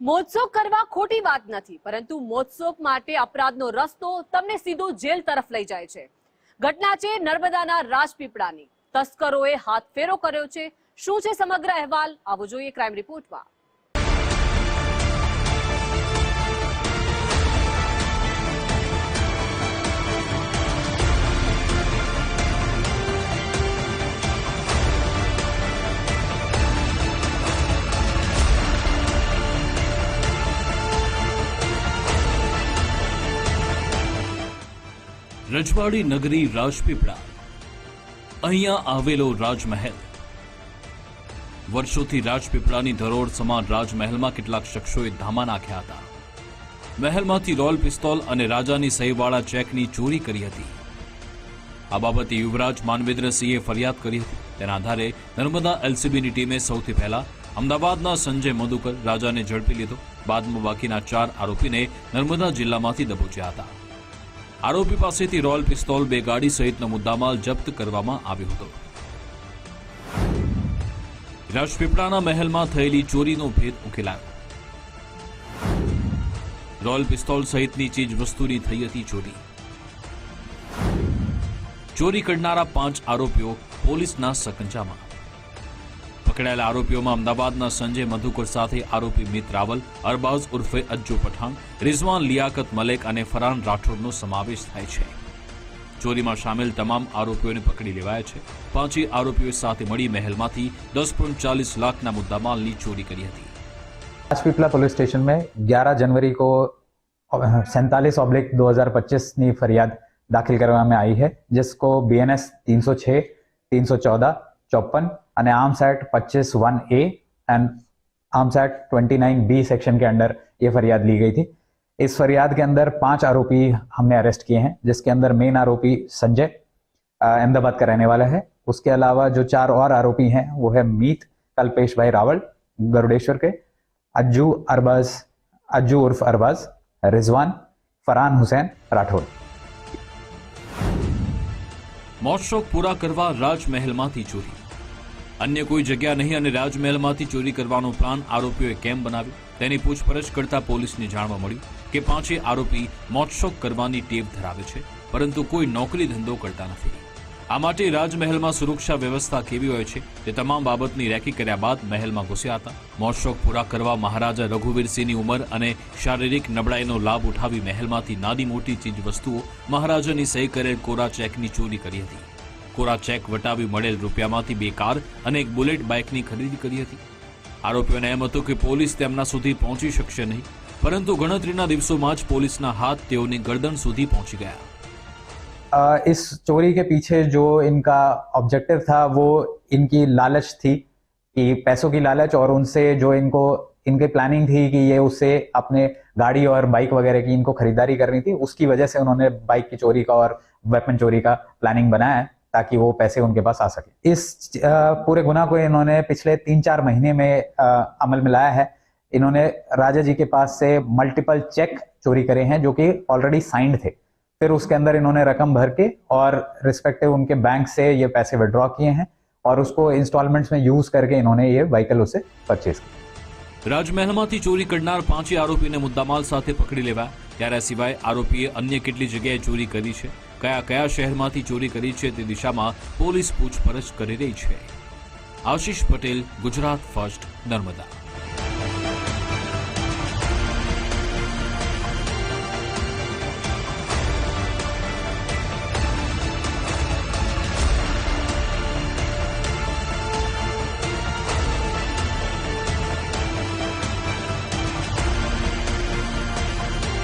મોજશોખ કરવા ખોટી વાત નથી, પરંતુ મોજશોખ માટે અપરાધનો રસ્તો તમને સીધો જેલ તરફ લઈ જાય છે. ઘટના છે નર્મદાના રાજપીપળાની. તસ્કરોએ હાથ ફેરો કર્યો છે. શું છે સમગ્ર અહેવાલ? આવો જોઈએ ક્રાઇમ રિપોર્ટમાં. રજવાડી નગરી રાજપીપળા. અહીંયા આવેલો રાજમહેલ. વર્ષોથી રાજપીપળાની ધરોડ સમાન રાજમહેલમાં કેટલાક શખ્સોએ ધામા નાખ્યા હતા. મહેલમાંથી રોલ પિસ્તોલ અને રાજાની સહીવાળા ચેકની ચોરી કરી હતી. આ બાબતે યુવરાજ માનવેન્દ્રસિંહે ફરિયાદ કરી હતી. તેના આધારે નર્મદા એલસીબીની ટીમે સૌથી પહેલા અમદાવાદના સંજય મધુકર રાજાને ઝડપી લીધો. બાદમાં બાકીના ચાર આરોપીને નર્મદા જિલ્લામાંથી દબોચ્યા હતા. આરોપી પાસેથી રોયલ પિસ્તોલ બે ગાડી સહિતનો મુદ્દામાલ જપ્ત કરવામાં આવ્યો હતો. રાજપીપળાના મહેલમાં થયેલી ચોરીનો ભેદ ઉકેલાયો. રોયલ પિસ્તોલ સહિતની ચીજ વસ્તુની થઈ હતી ચોરી. ચોરી કરનારા પાંચ આરોપીઓ પોલીસના સકંજામાં. પકડાયેલા આરોપીઓમાં અમદાવાદના સંજય મધુકર સાથે આરોપી મિત રાવલ અરબાઝ ઉર્ફે અજ્જુ પઠાણ રિઝવાન લિયાકત મલેક અને ફરાન રાઠોડનો સમાવેશ થાય છે ચોરીમાં સામેલ તમામ આરોપીઓને પકડી લેવાયા છે પાંચેય આરોપીઓ સાથે મળી મહેલમાંથી દસ પોઈન્ટ ચાલીસ લાખના મુદ્દામાલની ચોરી કરી હતી राजपीपला पुलिस स्टेशन में 11 जनवरी को सैंतालीस ऑब्लिक 2025 ની ફરિયાદ દાખલ કરવામાં આવી है जिसको बीएनएस 306 314 54 અને arms act 25 one A and arms act 29 B section के अंडर ये फरियाद ली गई थी। इस फरियाद के अंदर पाँच आरोपी हमने अरेस्ट किए हैं, जिसके अंदर मेन आरोपी संजय अहमदाबाद का रहने वाला है। उसके अलावा जो चार और आरोपी हैं, वो है मीत, कल्पेश भाई रावल, गरुड़ेश्वर के, अज्जू अरबाज, अज्जू उर्फ़ अरबाज, रिजवान, फरहान हुसैन, राठौर। મોજશોખ પૂરા કરવા રાજમહેલમાંથી ચોરી. અન્ય કોઈ જગ્યા નહીં અને રાજમહેલમાંથી ચોરી કરવાનો પ્લાન આરોપીઓએ કેમ બનાવ્યો? તેની પૂછપરછ કરતા પોલીસને જાણવા મળ્યું કે પાંચે આરોપી મોજશોખ કરવાની ટેવ ધરાવે છે, પરંતુ કોઈ નોકરી ધંધો કરતા નથી. આ માટે રાજમહેલમાં સુરક્ષા વ્યવસ્થા કેવી હોય છે તે તમામ બાબતની રેકી કર્યા બાદ મહેલમાં ઘૂસ્યા હતા. મોજશોખ પૂરા કરવા મહારાજા રઘુવીરસિંહની ઉંમર અને શારીરિક નબળાઈનો લાભ ઉઠાવી મહેલમાંથી નાની મોટી ચીજ વસ્તુઓ મહારાજાની સહી કરેલ કોરા ચેકની ચોરી કરી હતી. કોરા ચેક વટાવી મળેલ રૂપિયામાંથી બે કાર અને એક બુલેટ બાઇકની ખરીદી કરી હતી. આરોપીઓને એમ હતું કે પોલીસ તેમના સુધી પહોંચી શકશે નહીં, પરંતુ ગણતરીના દિવસોમાં જ પોલીસના હાથ તેઓની ગરદન સુધી પહોંચી ગયા. इस चोरी के पीछे जो इनका ऑब्जेक्टिव था, वो इनकी लालच थी कि पैसों की लालच और उनसे जो इनको, इनकी प्लानिंग थी कि ये उससे अपने गाड़ी और बाइक वगैरह की इनको खरीदारी करनी थी, उसकी वजह से उन्होंने बाइक की चोरी का और वेपन चोरी का प्लानिंग बनाया है ताकि वो पैसे उनके पास आ सके। इस पूरे गुना को इन्होंने पिछले तीन चार महीने में अमल में लाया है। इन्होंने राजा जी के पास से मल्टीपल चेक चोरी करे हैं जो कि ऑलरेडी साइंड थे। फिर उसके अंदर इन्होंने रकम भर के और रिस्पेक्टिव उनके बैंक से ये पैसे विड्रॉ किए हैं और उसको इंस्टॉलमेंट्स में यूज करके इन्होंने ये व्हीकल उसे परचेज किया રાજમહેલમાંથી ચોરી કરનાર પાંચે આરોપીને મુદ્દામાલ સાથે પકડી લેવાયા ત્યારે આ સિવાય આરોપીએ અન્ય કેટલી જગ્યાએ ચોરી કરી છે કયા કયા શહેરમાંથી ચોરી કરી છે તે દિશામાં પોલીસ પૂછપરછ કરી રહી છે આશિષ પટેલ ગુજરાત ફર્સ્ટ નર્મદા